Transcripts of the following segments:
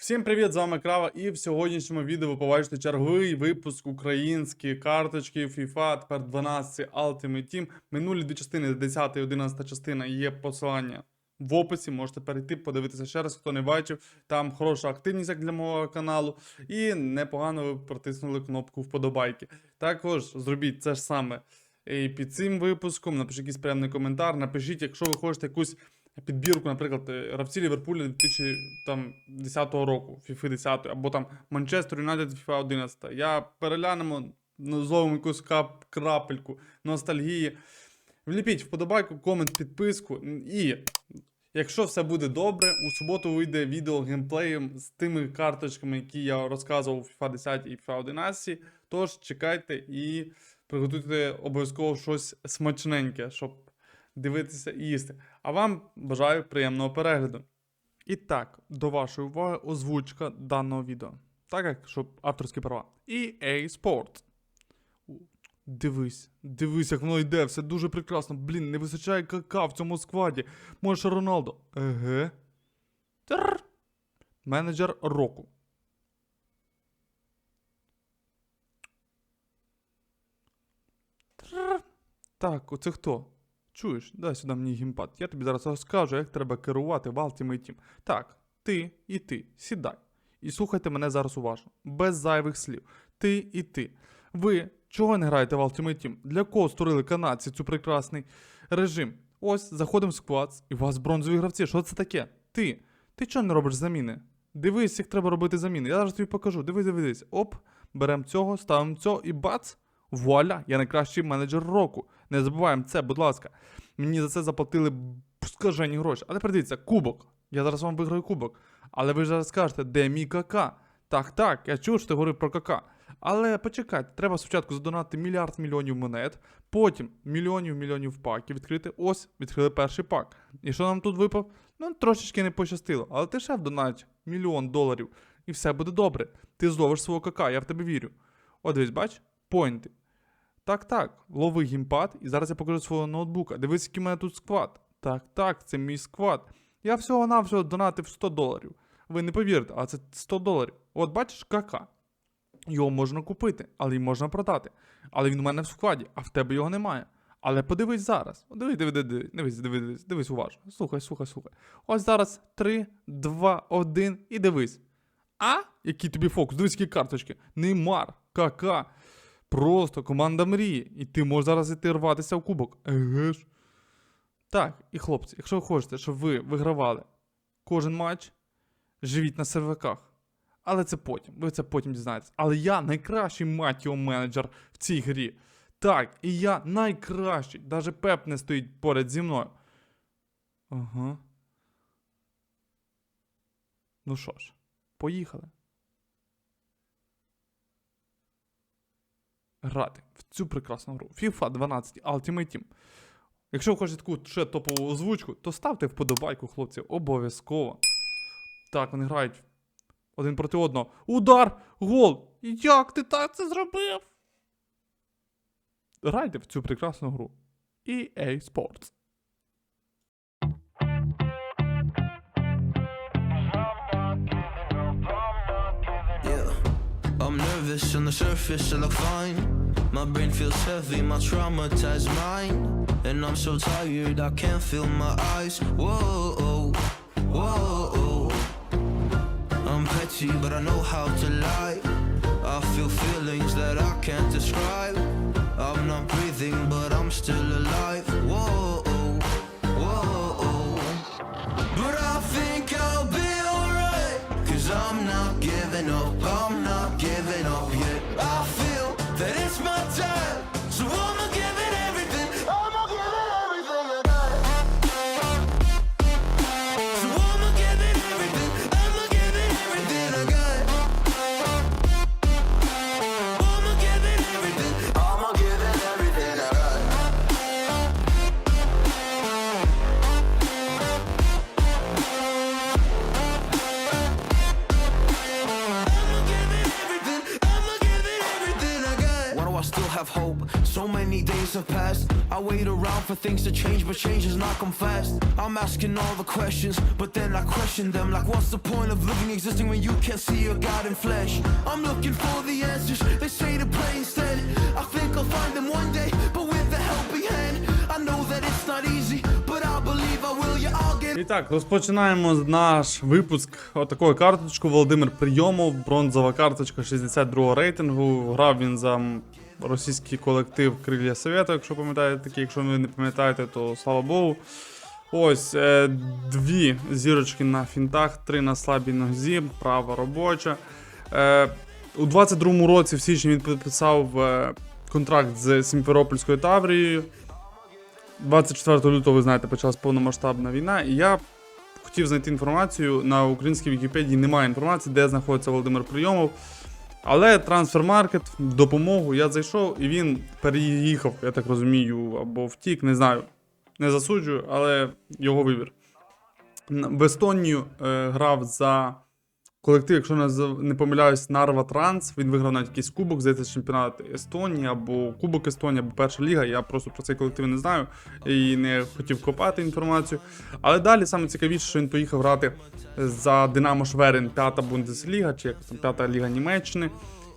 Всім привіт, з вами Крава, і в сьогоднішньому відео ви побачите черговий випуск української карточки FIFA, тепер 12 Ultimate Team. Минулі дві частини, 10 і 11 частина, є посилання в описі. Можете перейти, подивитися ще раз, хто не бачив. Там хороша активність як для мого каналу, і непогано ви протиснули кнопку вподобайки. Також зробіть це ж саме і під цим випуском. Напишіть якийсь приємний коментар. Напишіть, якщо ви хочете якусь підбірку, наприклад, е, гравці Ліверпуля 2010 року, FIFA 10, або там Манчестер Юнайтед FIFA 11. Я переглянемо, ну, зловимо якусь кап- крапельку ностальгії. Вліпіть вподобайку, комент, підписку. І якщо все буде добре, у суботу вийде відео геймплеєм з тими карточками, які я розказував у FIFA 10 і FIFA 11. Тож чекайте і приготуйте обов'язково щось смачненьке, щоб дивитися і їсти. А вам бажаю приємного перегляду. І так, до вашої уваги озвучка даного відео. Так як, щоб авторські права. EA Sport. Дивись, дивись, як воно йде, все дуже прекрасно. Блін, не вистачає кака в цьому складі. Може Роналдо. Еге. Тр. Менеджер року. Тр. Так, оце хто? Чуєш, дай сюди мені гімпад. Я тобі зараз розкажу, як треба керувати в Ultimate Team. Так, ти і ти, сідай. І слухайте мене зараз уважно, без зайвих слів. Ти і ти. Ви чого не граєте в Ultimate Team? Для кого створили канадці цю прекрасний режим? Ось, заходимо в склад, і у вас бронзові гравці. Що це таке? Ти. Ти чого не робиш заміни? Дивись, як треба робити заміни. Я зараз тобі покажу. Дивись, дивись. Оп, беремо цього, ставимо цього і бац! Вуаля, я найкращий менеджер року. Не забуваємо це, будь ласка. Мені за це заплатили скажені гроші. Але придивіться, кубок. Я зараз вам виграю кубок. Але ви ж зараз скажете, де мій кака? Так, так, я чув, що ти говорив про кака. Але почекайте, треба спочатку задонати мільярд мільйонів монет, потім мільйонів мільйонів паків відкрити. Ось, відкрили перший пак. І що нам тут випав? Ну, трошечки не пощастило. Але ти ще вдонать мільйон доларів, і все буде добре. Ти зловиш свого кака, я в тебе вірю. От дивись, бач, поінти. Так, так, лови гімпад, і зараз я покажу свого ноутбука. Дивись, який в мене тут сквад. Так, так, це мій сквад. Я всього-навсього донатив 100 доларів. Ви не повірите, а це 100 доларів. От бачиш, кака. Його можна купити, але й можна продати. Але він у мене в складі, а в тебе його немає. Але подивись зараз. Дивись, дивись, дивись, дивись, дивись, дивись уважно. Слухай, слухай, слухай. Ось зараз 3, 2, 1 і дивись. А? Який тобі фокус? Дивись, які карточки. Неймар, кака. Просто команда мрії. І ти можеш зараз іти рватися в кубок. Еге ж. Так, і хлопці, якщо ви хочете, щоб ви вигравали кожен матч, живіть на серваках. Але це потім. Ви це потім дізнаєтесь. Але я найкращий мать його менеджер в цій грі. Так, і я найкращий. Даже Пеп не стоїть поряд зі мною. Ага. Ну що ж, поїхали. Грати в цю прекрасну гру. FIFA 12 Ultimate Team. Якщо ви хочете таку ще топову озвучку, то ставте вподобайку, хлопці, обов'язково. Так, вони грають один проти одного. Удар! Гол! Як ти так це зробив? Грайте в цю прекрасну гру. EA Sports. I'm nervous on the surface, I look fine. My brain feels heavy, my traumatized mind. And I'm so tired, I can't feel my eyes. Whoa, whoa. I'm petty, but I know how to lie. I feel feelings that I can't describe. I'm not breathing, but I'm still alive. Whoa, whoa. But I think I'll be alright. Cause I'm not giving up, I'm not giving up yet. I feel that it's my time. Wait around for things to change, but change has not come fast. I'm asking all the questions, but then I question them. Like, what's the point of living, existing when you can't see your God in flesh? I'm looking for the answers. They say to pray instead. I think I'll find them one day, but with a helping hand. I know that it's not easy, but I believe I will. Yeah, I'll get. І так, розпочинаємо наш випуск отакою карточкою. Володимир Прийомов, бронзова карточка 62 рейтингу. Грав він за російський колектив Крилля Совєта, якщо пам'ятаєте такі, якщо ви не пам'ятаєте, то слава Богу. Ось е, дві зірочки на фінтах, три на слабій нозі, права робоча. Е, у 22-му році в січні він підписав е, контракт з Сімферопольською Таврією. 24 лютого, ви знаєте, почалась повномасштабна війна, і я хотів знайти інформацію. На українській Вікіпедії немає інформації, де знаходиться Володимир Прийомов. Але трансфермаркет, допомогу я зайшов і він переїхав, я так розумію, або втік, не знаю. Не засуджую, але його вибір. В Естонію е, грав за колектив, якщо не, помиляюсь, Нарва Транс. Він виграв навіть якийсь кубок, здається, чемпіонат Естонії, або Кубок Естонії, або перша ліга. Я просто про цей колектив не знаю і не хотів копати інформацію. Але далі саме цікавіше, що він поїхав грати за Динамо Шверин, п'ята Бундесліга, чи як там п'ята ліга Німеччини.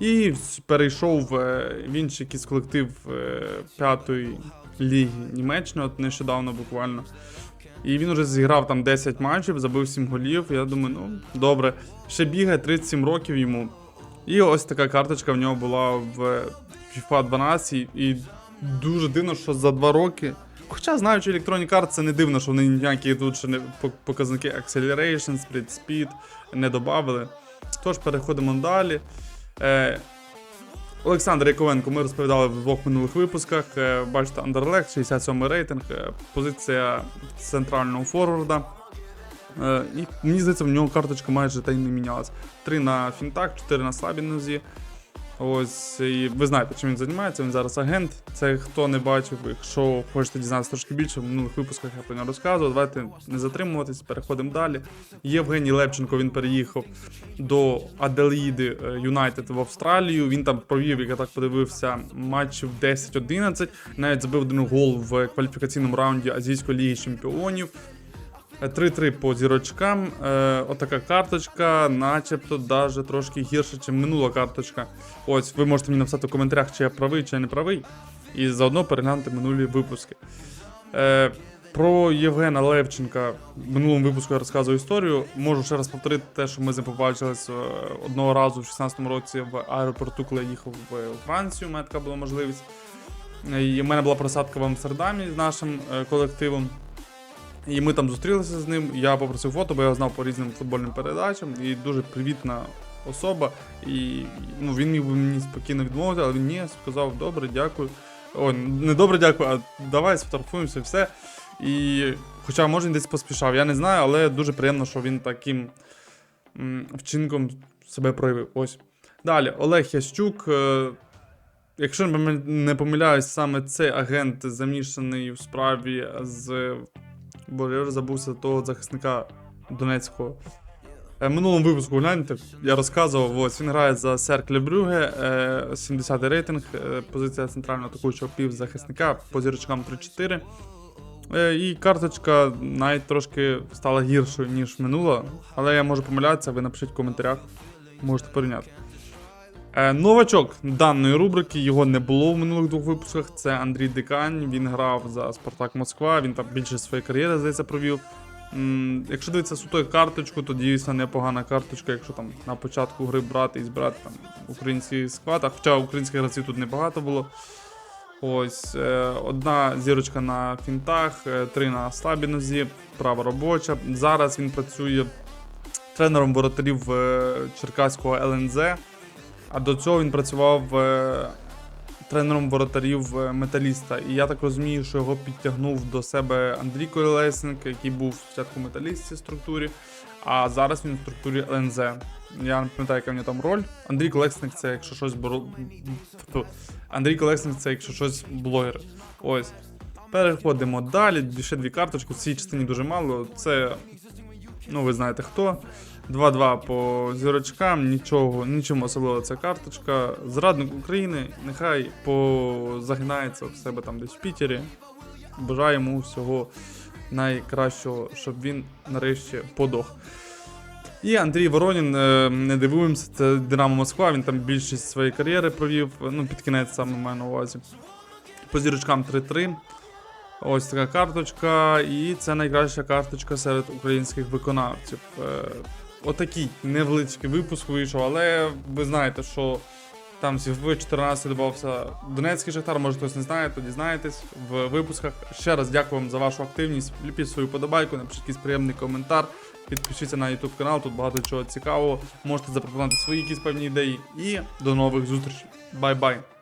І перейшов е, в інший якийсь колектив е, п'ятої ліги Німеччини, от нещодавно буквально. І він вже зіграв там 10 матчів, забив 7 голів. Я думаю, ну добре, ще бігає 37 років йому. І ось така карточка в нього була в FIFA 12. І дуже дивно, що за 2 роки. Хоча знаючи електронні карти, це не дивно, що вони ніякі тут ще не показники Acceleration, Sprint Speed не додавали. Тож переходимо далі. Е, Олександр Яковенко, ми розповідали в двох минулих випусках. Е, Бачите, Андерлег, 67 рейтинг, е, позиція центрального форварда. Е, І мені здається, в нього карточка майже та й не мінялась. Три на фінтах, 4 на слабій нозі. Ось, і ви знаєте, чим він займається. Він зараз агент. Це хто не бачив, якщо хочете дізнатися трошки більше, в минулих випусках я про нього розказував. Давайте не затримуватись, переходимо далі. Євгеній Левченко він переїхав до Аделаїди е, Юнайтед в Австралію. Він там провів, як я так подивився, матчів 10-11. Навіть забив один гол в кваліфікаційному раунді Азійської ліги чемпіонів. Е, 3-3 по зірочкам. Е, отака карточка, начебто даже трошки гірше, ніж минула карточка. Ось, ви можете мені написати в коментарях, чи я правий, чи я не правий. І заодно переглянути минулі випуски. Е, про Євгена Левченка в минулому випуску я розказую історію. Можу ще раз повторити те, що ми з ним побачились е, одного разу в 16-му році в аеропорту, коли я їхав в Францію. У мене така була можливість. Е, І в мене була просадка в Амстердамі з нашим е, колективом. І ми там зустрілися з ним. Я попросив фото, бо я його знав по різним футбольним передачам. І дуже привітна особа. І ну, він міг би мені спокійно відмовити, але він ні, сказав добре, дякую. Ой, не добре, дякую, а давай сфотографуємося і все. І хоча може він десь поспішав, я не знаю, але дуже приємно, що він таким вчинком себе проявив. Ось. Далі, Олег Ящук. е, Якщо не помиляюсь, саме цей агент замішаний в справі з. Боже, я забувся того захисника Донецького. Е, минулому випуску гляньте, я розказував, ось він грає за Серкле Брюге, е, 70 рейтинг, е, позиція центрального атакуючого півзахисника по зірочкам 3-4. Е, І карточка навіть трошки стала гіршою, ніж минула, але я можу помилятися, ви напишіть в коментарях, можете порівняти. Е, Новачок даної рубрики, його не було в минулих двох випусках. Це Андрій Дикань. Він грав за Спартак Москва. Він там більше своєї кар'єри, здається, провів. Якщо дивитися суто карточку, то дійсно непогана карточка, якщо там на початку гри брати і збирати там український склад. А хоча українських гравців тут небагато було. Ось е, одна зірочка на фінтах, е, три на слабій нозі, права робоча. Зараз він працює тренером воротарів Черкаського ЛНЗ. А до цього він працював е, тренером воротарів е, металіста. І я так розумію, що його підтягнув до себе Андрій Колесник, який був спочатку в структурі, а зараз він в структурі ЛНЗ. Я не пам'ятаю, яка в нього там роль. Андрій Колесник це якщо щось боро... Фу. Андрій Колесник це якщо щось блогер. Ось. Переходимо далі. Ще дві карточки. В цій частині дуже мало. Це, ну ви знаєте хто. 2-2 по зірочкам, нічого, нічому особливого ця карточка. Зрадник України, нехай позагинається в себе там десь в Пітері. Бажаю йому всього найкращого, щоб він нарешті подох. І Андрій Воронін, е, не дивуємося, це Динамо Москва, він там більшість своєї кар'єри провів, ну, під кінець саме маю на увазі. По зірочкам 3-3. Ось така карточка, і це найкраща карточка серед українських виконавців. Отакий невеличкий випуск вийшов, але ви знаєте, що там в 14 додавався Донецький Шахтар, може хтось не знає, то дізнаєтесь в випусках. Ще раз дякую вам за вашу активність. Ліпіть свою подобайку, напишіть якийсь приємний коментар. Підпишіться на YouTube канал, тут багато чого цікавого. Можете запропонувати свої якісь певні ідеї. І до нових зустрічей. Бай-бай!